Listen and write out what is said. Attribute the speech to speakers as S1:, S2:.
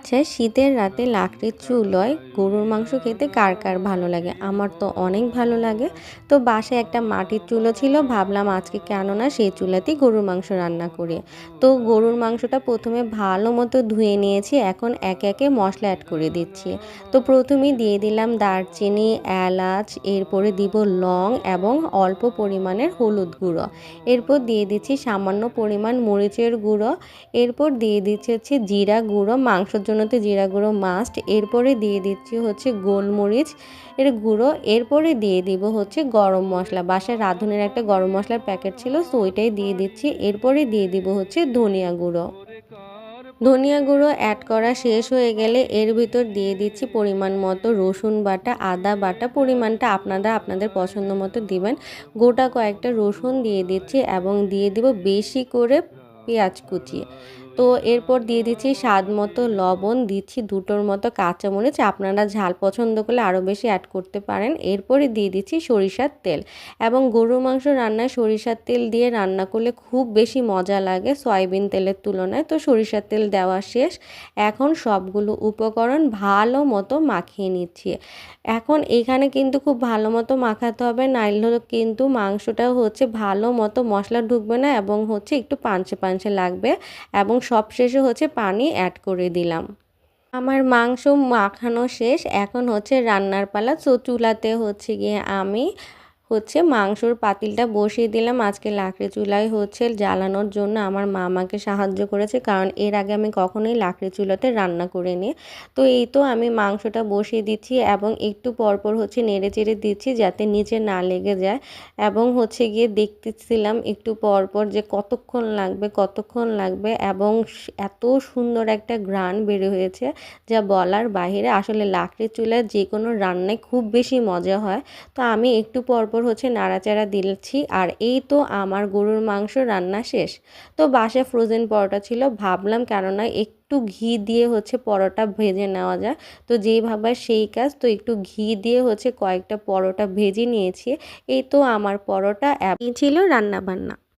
S1: আচ্ছা শীতের রাতে লাকড়ির চুলোয় গরুর মাংস খেতে কার কার ভালো লাগে? আমার তো অনেক ভালো লাগে। তো বাসায় একটা মাটির চুলো ছিল, ভাবলাম আজকে কেন না সেই চুলাতেই গরুর মাংস রান্না করি। তো গরুর মাংসটা প্রথমে ভালো মতো ধুয়ে নিয়েছি, এখন একে একে মশলা অ্যাড করে দিচ্ছি। তো প্রথমেই দিয়ে দিলাম দারচিনি, এলাচ, এরপরে দিব লং এবং অল্প পরিমাণের হলুদ গুঁড়ো। এরপর দিয়ে দিচ্ছি সামান্য পরিমাণ মরিচের গুঁড়ো। এরপর দিয়ে দিচ্ছি জিরা গুঁড়ো, মাংসর জন্য তো জিরা গুঁড়ো মাস্ট এরপরে দিয়ে দিচ্ছি হচ্ছে গোলমরিচ এর গুঁড়ো। এরপরে দিয়ে দিব হচ্ছে গরম মশলা। বাসায় রাঁধুনের একটা গরম মশলার প্যাকেট ছিল তো ওইটাই দিয়ে দিচ্ছি। এরপরে দিয়ে দিব হচ্ছে ধনিয়া গুঁড়ো। ধনিয়া গুঁড়ো অ্যাড করা শেষ হয়ে গেলে এর ভিতর দিয়ে দিচ্ছি পরিমাণ মতো রসুন বাটা, আদা বাটা। পরিমাণটা আপনারা আপনাদের পছন্দ মতো দিবেন। গোটা কয়েকটা রসুন দিয়ে দিচ্ছি এবং দিয়ে দিব বেশি করে পেঁয়াজ কুচি। তো এরপর দিয়ে দিচ্ছি স্বাদ মতো লবণ, দিচ্ছি দুটোর মতো কাঁচামরিচ। আপনারা ঝাল পছন্দ করলে আরও বেশি অ্যাড করতে পারেন। এরপরে দিয়ে দিচ্ছি সরিষার তেল এবং গরুর মাংস রান্নায় সরিষার তেল দিয়ে রান্না করলে খুব বেশি মজা লাগে সয়াবিন তেলের তুলনায়। তো সরিষার তেল দেওয়া শেষ। এখন সবগুলো উপকরণ ভালো মতো মাখিয়ে নিচ্ছি। এখন এখানে কিন্তু খুব ভালো মতো মাখাতে হবে, নাইলে কিন্তু মাংসটা হচ্ছে ভালো মতো মশলা ঢুকবে না এবং হচ্ছে একটু পাঞ্চে পাঞ্চে লাগবে এবং সবশেষে হচ্ছে পানি অ্যাড করে দিলাম। আমার মাংস মাখানো শেষ, এখন হচ্ছে রান্নার পালা। তো চুলাতে হচ্ছে গিয়ে আমি হচ্ছে মাংসর পাতিলটা বসিয়ে দিলাম। আজকে লাকড়ি চুলায় হচ্ছে জ্বালানোর জন্য আমার মা আমাকে সাহায্য করেছে, কারণ এর আগে আমি কখনোই লাকড়ি চুলাতে রান্না করে নিই তো এই তো আমি মাংসটা বসিয়ে দিচ্ছি এবং একটু পরপর হচ্ছে নেড়ে চেড়ে দিচ্ছি যাতে নিচে না লেগে যায়। এবং হচ্ছে গিয়ে দেখতেছিলাম একটু পরপর যে কতক্ষণ লাগবে কতক্ষণ লাগবে এবং এত সুন্দর একটা গ্রান বের হয়েছে যা বলার বাহিরে আসলে লাকড়ির চুলার যে কোনো রান্নায় খুব বেশি মজা হয়। তো আমি একটু পরপর তারপর হচ্ছে নাড়াচাড়া দিচ্ছি। আর এই তো আমার গরুর মাংস রান্না শেষ। তো বাসায় ফ্রোজেন পরোটা ছিল। ভাবলাম কেননা একটু ঘি দিয়ে হচ্ছে পরোটা ভেজে নেওয়া যায় তো যেই ভাবার সেই কাজ। তো একটু ঘি দিয়ে হচ্ছে কয়েকটা পরোটা ভেজে নিয়েছি। এই তো আমার পরোটা ছিল রান্না বান্না